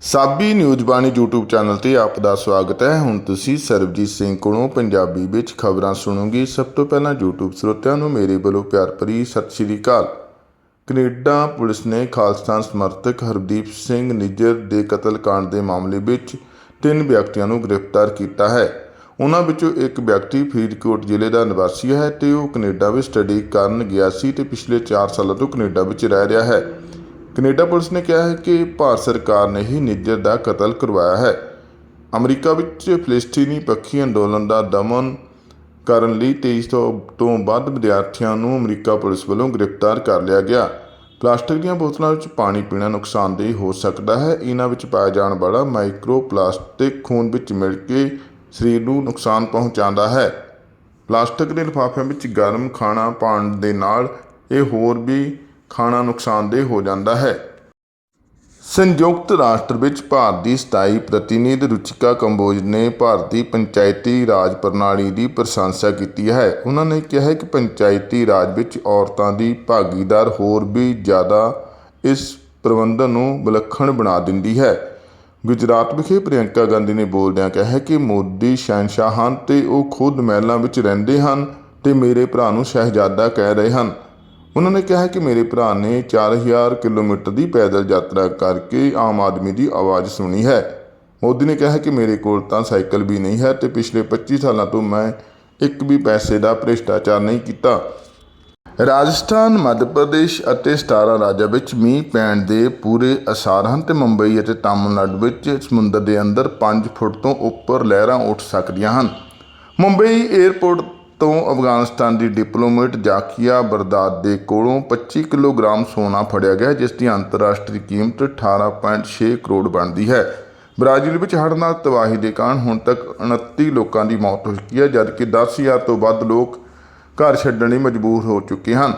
ਸਾਬੀ news ਬਾਣੀ YouTube channel ਤੇ ਆਪ ਦਾ ਸਵਾਗਤ ਹੈ। ਹੁਣ ਤੁਸੀਂ ਸਰਬਜੀਤ ਸਿੰਘ ਕੋਲੋਂ ਪੰਜਾਬੀ ਵਿੱਚ ਖਬਰਾਂ ਸੁਣੋਗੇ। ਸਭ ਤੋਂ ਪਹਿਲਾਂ YouTube ਸਰੋਤਿਆਂ ਨੂੰ ਮੇਰੇ ਵੱਲੋਂ ਪਿਆਰ ਭਰੀ ਸਤਿ ਸ਼੍ਰੀ ਅਕਾਲ। ਕੈਨੇਡਾ ਪੁਲਿਸ ਨੇ ਖਾਲਸਤਾਨ ਸਮਰਥਕ ਹਰਦੀਪ ਸਿੰਘ ਨਿੱਜਰ ਦੇ ਕਤਲ ਕਾਂਡ ਦੇ ਮਾਮਲੇ ਵਿੱਚ ਤਿੰਨ ਵਿਅਕਤੀਆਂ ਨੂੰ ਗ੍ਰਿਫਤਾਰ ਕੀਤਾ ਹੈ। ਉਹਨਾਂ ਵਿੱਚੋਂ ਇੱਕ ਵਿਅਕਤੀ ਫਰੀਦਕੋਟ ਜ਼ਿਲ੍ਹੇ ਦਾ ਨਿਵਾਸੀ ਹੈ ਤੇ ਉਹ ਕੈਨੇਡਾ ਵਿੱਚ ਸਟੱਡੀ ਕਰਨ ਗਿਆ ਸੀ ਤੇ ਪਿਛਲੇ 4 ਸਾਲਾਂ ਤੋਂ ਕੈਨੇਡਾ ਵਿੱਚ ਰਹਿ ਰਿਹਾ ਹੈ। ਕੈਨੇਡਾ ਪੁਲਿਸ ਨੇ ਕਿਹਾ ਹੈ ਕਿ ਭਾਰਤ ਸਰਕਾਰ ਨੇ ਹੀ ਨਿੱਜਰ ਦਾ ਕਤਲ ਕਰਵਾਇਆ ਹੈ। ਅਮਰੀਕਾ ਵਿੱਚ ਫਿਲਿਸਤੀਨੀ ਪੱਖੀ ਅੰਦੋਲਨ ਦਾ ਦਮਨ ਕਰਨ ਲਈ 23 ਤੋਂ ਤੋਂ ਵੱਧ ਵਿਦਿਆਰਥੀਆਂ ਨੂੰ ਅਮਰੀਕਾ ਪੁਲਿਸ ਵੱਲੋਂ ਗ੍ਰਿਫਤਾਰ ਕਰ ਲਿਆ ਗਿਆ। ਪਲਾਸਟਿਕ ਦੀਆਂ ਬੋਤਲਾਂ ਵਿੱਚ ਪਾਣੀ ਪੀਣਾ ਨੁਕਸਾਨਦੇਹ ਹੋ ਸਕਦਾ ਹੈ। ਇਹਨਾਂ ਵਿੱਚ ਪਾਇਆ ਜਾਣ ਵਾਲਾ ਮਾਈਕਰੋ ਪਲਾਸਟਿਕ ਖੂਨ ਵਿੱਚ ਮਿਲ ਕੇ ਸਰੀਰ ਨੂੰ ਨੁਕਸਾਨ ਪਹੁੰਚਾਉਂਦਾ ਹੈ। ਪਲਾਸਟਿਕ ਦੇ ਲਿਫਾਫਿਆਂ ਵਿੱਚ ਗਰਮ ਖਾਣਾ ਪਾਉਣ ਦੇ ਨਾਲ ਇਹ ਹੋਰ ਵੀ ਖਾਣਾ ਨੁਕਸਾਨਦੇਹ ਹੋ ਜਾਂਦਾ ਹੈ। ਸੰਯੁਕਤ ਰਾਸ਼ਟਰ ਵਿੱਚ ਭਾਰਤ ਦੀ ਸਥਾਈ ਪ੍ਰਤੀਨਿਧ ਰੁਚਿਕਾ ਕੰਬੋਜ ਨੇ ਭਾਰਤੀ ਪੰਚਾਇਤੀ ਰਾਜ ਪ੍ਰਣਾਲੀ ਦੀ ਪ੍ਰਸ਼ੰਸਾ ਕੀਤੀ ਹੈ। ਉਹਨਾਂ ਨੇ ਕਿਹਾ ਕਿ ਪੰਚਾਇਤੀ ਰਾਜ ਵਿੱਚ ਔਰਤਾਂ ਦੀ ਭਾਗੀਦਾਰ ਹੋਰ ਵੀ ਜ਼ਿਆਦਾ ਇਸ ਪ੍ਰਬੰਧਨ ਨੂੰ ਵਿਲੱਖਣ ਬਣਾ ਦਿੰਦੀ ਹੈ। ਗੁਜਰਾਤ ਵਿਖੇ ਪ੍ਰਿਯੰਕਾ ਗਾਂਧੀ ਨੇ ਬੋਲਦਿਆਂ ਕਿਹਾ ਕਿ ਮੋਦੀ ਸ਼ਹਿਨਸ਼ਾਹ ਹਨ ਤੇ ਉਹ ਖੁਦ ਮਹਿਲਾਂ ਵਿੱਚ ਰਹਿੰਦੇ ਹਨ ਤੇ ਮੇਰੇ ਭਰਾ ਨੂੰ ਸ਼ਹਿਜ਼ਾਦਾ ਕਹਿ ਰਹੇ ਹਨ। ਉਹਨਾਂ ਨੇ ਕਿਹਾ ਕਿ ਮੇਰੇ ਭਰਾ ਨੇ 4000 ਕਿਲੋਮੀਟਰ ਦੀ ਪੈਦਲ ਯਾਤਰਾ ਕਰਕੇ ਆਮ ਆਦਮੀ ਦੀ ਆਵਾਜ਼ ਸੁਣੀ ਹੈ। ਮੋਦੀ ਨੇ ਕਿਹਾ ਕਿ ਮੇਰੇ ਕੋਲ ਤਾਂ ਸਾਈਕਲ ਵੀ ਨਹੀਂ ਹੈ ਤੇ ਪਿਛਲੇ 25 ਸਾਲਾਂ ਤੋਂ ਮੈਂ ਇੱਕ ਵੀ ਪੈਸੇ ਦਾ ਭ੍ਰਿਸ਼ਟਾਚਾਰ ਨਹੀਂ ਕੀਤਾ। ਰਾਜਸਥਾਨ, ਮੱਧ ਪ੍ਰਦੇਸ਼ ਅਤੇ 17 ਰਾਜਾਂ ਵਿੱਚ ਮੀਂਹ ਪੈਣ ਦੇ ਪੂਰੇ ਅਸਾਰ ਹਨ ਤੇ ਮੁੰਬਈ ਅਤੇ ਤਾਮਿਲਨਾਡੂ ਵਿੱਚ ਸਮੁੰਦਰ ਦੇ ਅੰਦਰ 5 ਫੁੱਟ ਤੋਂ ਉੱਪਰ ਲਹਿਰਾਂ ਉੱਠ ਸਕਦੀਆਂ ਹਨ। ਮੁੰਬਈ 에ਅਰਪੋਰਟ ਤੋਂ ਅਫਗਾਨਿਸਤਾਨ ਦੀ ਡਿਪਲੋਮੇਟ ਜਾਕੀਆ ਬਰਦਾਦ ਦੇ ਕੋਲੋਂ 25 ਕਿਲੋਗ੍ਰਾਮ ਸੋਨਾ ਫੜਿਆ ਗਿਆ, ਜਿਸ ਦੀ ਅੰਤਰਰਾਸ਼ਟਰੀ ਕੀਮਤ 18.6 ਕਰੋੜ ਬਣਦੀ ਹੈ। ਬ੍ਰਾਜ਼ੀਲ ਵਿੱਚ ਹੜ੍ਹ ਨਾਲ ਤਬਾਹੀ ਦੇ ਕਾਰਨ ਹੁਣ ਤੱਕ 29 ਲੋਕਾਂ ਦੀ ਮੌਤ ਹੋ ਚੁੱਕੀ ਹੈ, ਜਦਕਿ 10000 ਤੋਂ ਵੱਧ ਲੋਕ ਘਰ ਛੱਡਣ ਲਈ ਮਜਬੂਰ ਹੋ ਚੁੱਕੇ ਹਨ।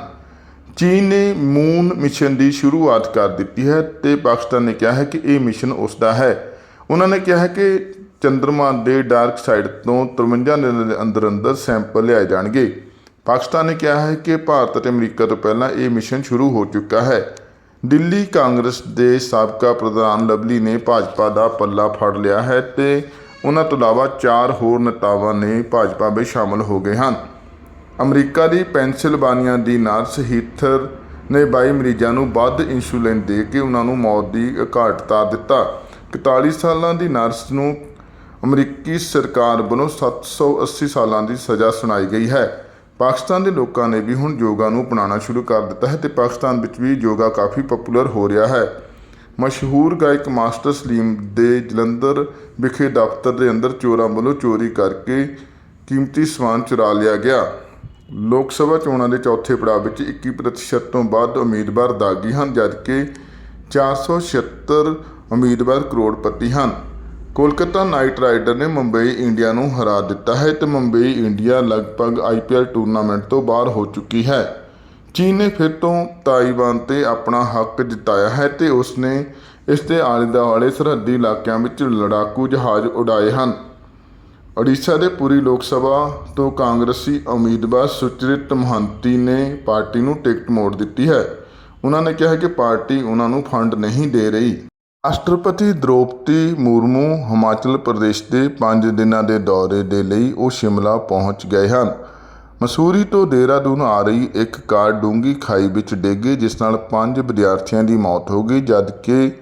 ਚੀਨ ਨੇ ਮੂਨ ਮਿਸ਼ਨ ਦੀ ਸ਼ੁਰੂਆਤ ਕਰ ਦਿੱਤੀ ਹੈ ਤੇ ਪਾਕਿਸਤਾਨ ਨੇ ਕਿਹਾ ਹੈ ਕਿ ਇਹ ਮਿਸ਼ਨ ਉਸ ਦਾ ਹੈ। ਉਹਨਾਂ ਨੇ ਕਿਹਾ ਹੈ ਕਿ ਚੰਦਰਮਾ ਦੇ ਡਾਰਕ ਸਾਈਡ ਤੋਂ 53 ਦਿਨਾਂ ਦੇ ਅੰਦਰ ਅੰਦਰ ਸੈਂਪਲ ਲਿਆਏ ਜਾਣਗੇ। ਪਾਕਿਸਤਾਨ ਨੇ ਕਿਹਾ ਹੈ ਕਿ ਭਾਰਤ ਅਤੇ ਅਮਰੀਕਾ ਤੋਂ ਪਹਿਲਾਂ ਇਹ ਮਿਸ਼ਨ ਸ਼ੁਰੂ ਹੋ ਚੁੱਕਾ ਹੈ। ਦਿੱਲੀ ਕਾਂਗਰਸ ਦੇ ਸਾਬਕਾ ਪ੍ਰਧਾਨ ਲਵਲੀ ਨੇ ਭਾਜਪਾ ਦਾ ਪੱਲਾ ਫੜ ਲਿਆ ਹੈ ਤੇ ਉਹਨਾਂ ਤੋਂ ਇਲਾਵਾ ਚਾਰ ਹੋਰ ਨੇਤਾਵਾਂ ਨੇ ਭਾਜਪਾ ਵਿੱਚ ਸ਼ਾਮਲ ਹੋ ਗਏ ਹਨ। ਅਮਰੀਕਾ ਦੀ ਪੈਨਸਿਲਵਾਨੀਆ ਦੀ ਨਰਸ ਹੀਥਰ ਨੇ 22 ਮਰੀਜ਼ਾਂ ਨੂੰ ਵੱਧ ਇਨਸੂਲਿਨ ਦੇ ਕੇ ਉਹਨਾਂ ਨੂੰ ਮੌਤ ਦੀ ਘਾਟ ਉਤਾਰ ਦਿੱਤਾ। 41 ਸਾਲਾਂ ਦੀ ਨਰਸ ਨੂੰ ਅਮਰੀਕੀ ਸਰਕਾਰ ਵੱਲੋਂ 780 ਸਾਲਾਂ ਦੀ ਸਜ਼ਾ ਸੁਣਾਈ ਗਈ ਹੈ। ਪਾਕਿਸਤਾਨ ਦੇ ਲੋਕਾਂ ਨੇ ਵੀ ਹੁਣ ਯੋਗਾ ਨੂੰ ਅਪਣਾਉਣਾ ਸ਼ੁਰੂ ਕਰ ਦਿੱਤਾ ਹੈ ਤੇ ਪਾਕਿਸਤਾਨ ਵਿੱਚ ਵੀ ਯੋਗਾ ਕਾਫੀ ਪਪੂਲਰ ਹੋ ਰਿਹਾ ਹੈ। ਮਸ਼ਹੂਰ ਗਾਇਕ ਮਾਸਟਰ ਸਲੀਮ ਦੇ ਜਲੰਧਰ ਵਿਖੇ ਦਫ਼ਤਰ ਦੇ ਅੰਦਰ ਚੋਰਾਂ ਵੱਲੋਂ ਚੋਰੀ ਕਰਕੇ ਕੀਮਤੀ ਸਮਾਨ ਚੁਰਾ ਲਿਆ ਗਿਆ। ਲੋਕ ਸਭਾ ਚੋਣਾਂ ਦੇ ਚੌਥੇ ਪੜਾਅ ਵਿੱਚ 21% ਤੋਂ ਵੱਧ ਉਮੀਦਵਾਰ ਦਾਗੀ ਹਨ, ਜਦਕਿ 476 ਉਮੀਦਵਾਰ ਕਰੋੜਪਤੀ ਹਨ। ਕੋਲਕਾਤਾ ਨਾਈਟ ਰਾਈਡਰ ਨੇ ਮੁੰਬਈ ਇੰਡੀਆ ਨੂੰ ਹਰਾ ਦਿੱਤਾ ਹੈ ਤੇ ਮੁੰਬਈ ਇੰਡੀਆ ਲਗਭਗ ਆਈਪੀਐਲ ਟੂਰਨਾਮੈਂਟ ਤੋਂ ਬਾਹਰ ਹੋ ਚੁੱਕੀ ਹੈ। ਚੀਨ ਨੇ ਫਿਰ ਤੋਂ ਤਾਈਵਾਨ ਤੇ ਆਪਣਾ ਹੱਕ ਜਿਤਾਇਆ ਹੈ ਤੇ ਉਸਨੇ ਇਸ ਦੇ ਆਲੇ ਦੁਆਲੇ ਸਰਹੱਦੀ ਇਲਾਕਿਆਂ ਵਿੱਚ ਲੜਾਕੂ ਜਹਾਜ਼ ਉਡਾਏ ਹਨ। ਓਡੀਸ਼ਾ ਦੇ ਪੂਰੀ ਲੋਕ ਸਭਾ ਤੋਂ ਕਾਂਗਰਸੀ ਉਮੀਦਵਾਰ ਸੁਚਰਿਤ ਮਹੰਤੀ ਨੇ ਪਾਰਟੀ ਨੂੰ ਟਿਕਟ ਮੋੜ ਦਿੱਤੀ ਹੈ। ਉਹਨਾਂ ਨੇ ਕਿਹਾ ਕਿ ਪਾਰਟੀ ਉਹਨਾਂ ਨੂੰ ਫੰਡ ਨਹੀਂ ਦੇ ਰਹੀ। ਰਾਸ਼ਟਰਪਤੀ ਦ੍ਰੋਪਦੀ ਮੁਰਮੂ ਹਿਮਾਚਲ ਪ੍ਰਦੇਸ਼ ਦੇ 5 ਦਿਨਾਂ ਦੇ ਦੌਰੇ ਦੇ ਲਈ ਉਹ ਸ਼ਿਮਲਾ ਪਹੁੰਚ ਗਏ ਹਨ। ਮਸੂਰੀ ਤੋਂ ਦੇਹਰਾਦੂਨ ਆ ਰਹੀ ਇੱਕ ਕਾਰ ਡੂੰਗੀ ਖਾਈ ਵਿੱਚ ਡਿੱਗੀ ਜਿਸ ਨਾਲ ਪੰਜ ਵਿਦਿਆਰਥੀਆਂ ਦੀ ਮੌਤ ਹੋ ਗਈ, ਜਦਕਿ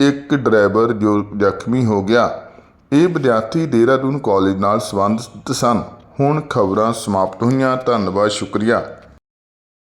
ਇੱਕ ਡਰਾਈਵਰ ਜੋ ਜ਼ਖਮੀ ਹੋ ਗਿਆ। ਇਹ ਵਿਦਿਆਰਥੀ ਦੇਹਰਾਦੂਨ ਕਾਲਜ ਨਾਲ ਸੰਬੰਧਿਤ ਸਨ। ਹੁਣ ਖਬਰਾਂ ਸਮਾਪਤ ਹੋਈਆਂ। ਧੰਨਵਾਦ, ਸ਼ੁਕਰੀਆ।